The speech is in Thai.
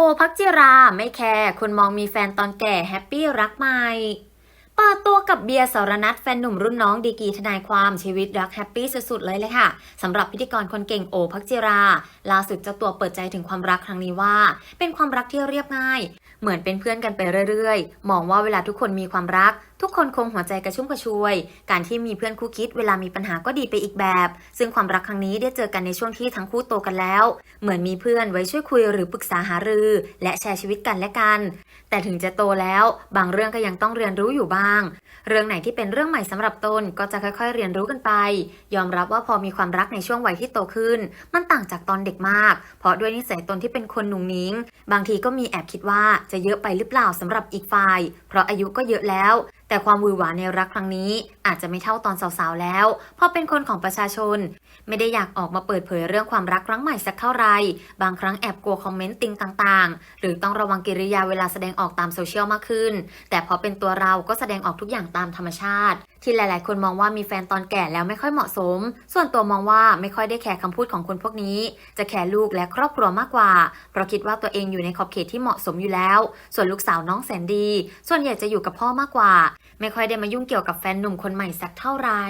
โอพักจิราไม่แคร์คนมองมีแฟนตอนแก่แฮปปี้รักใหม่ เปิดตัวกับเบียร์สรนัทแฟนหนุ่มรุ่นน้องดีกีทนายความชีวิตรักแฮปปี้สุดๆเลยเลยค่ะสำหรับพิธีกรคนเก่งโอพักจิราล่าสุดเจ้าตัวเปิดใจถึงความรักครั้งนี้ว่า เป็นความรักที่เรียบง่าย เหมือนเป็นเพื่อนกันไปเรื่อยๆ มองว่าเวลาทุกคนมีความรัก ทุกคนคงหัวใจกระชุ่มกระชวย การที่มีเพื่อนคู่คิดเวลามีปัญหาก็ดีไปอีกแบบ ซึ่งความรักครั้งนี้ได้เจอกันในช่วงที่ทั้งคู่โตกันแล้ว เหมือนมีเพื่อนไว้ช่วยคุยหรือปรึกษาหารือ และแชร์ชีวิตกันและกัน แต่ถึงจะโตแล้ว บางเรื่องก็ยังต้องเรียนรู้อยู่บ้างเรื่องไหนที่เป็นเรื่องใหม่สำหรับตนก็จะค่อยๆ เรียนรู้กันไป ยอมรับว่าพอมีความรักในช่วงวัยที่โตขึ้น มันต่างจากตอนเด็กมาก เพราะด้วยนิสัยตนที่เป็นคนหนุ่งนิ้ง บางทีก็มีแอบคิดว่าจะเยอะไปหรือเปล่าสำหรับอีกฝ่าย เพราะอายุก็เยอะแล้ว แต่ความวือหวาในรักครั้งนี้อาจจะไม่เท่าตอนสาวๆแล้ว เพราะเป็นคนของประชาชน ไม่ได้อยากออกมาเปิดเผยเรื่องความรักครั้งใหม่สักเท่าไหร่บางครั้งแอบกลัวคอมเมนต์ติงต่างๆ หรือต้องระวังกิริยาเวลาแสดงออกตามโซเชียลมากขึ้น แต่พอเป็นตัวเราก็แสดงออกทุกอย่างตามธรรมชาติ ที่หลายๆ คนมองว่ามีแฟนตอนแก่แล้วไม่ค่อยเหมาะสม ส่วนตัวมองว่าไม่ค่อยได้แคร์คำพูดของคนพวกนี้ จะแคร์ลูกและครอบครัวมากกว่า เพราะคิดว่าตัวเองอยู่ในขอบเขตที่เหมาะสมอยู่แล้ว ส่วนลูกสาวน้องแสนดี ส่วนใหญ่จะอยู่กับพ่อมากกว่าไม่ค่อยได้มายุ่งเกี่ยวกับแฟนหนุ่มคนใหม่สักเท่าไหร่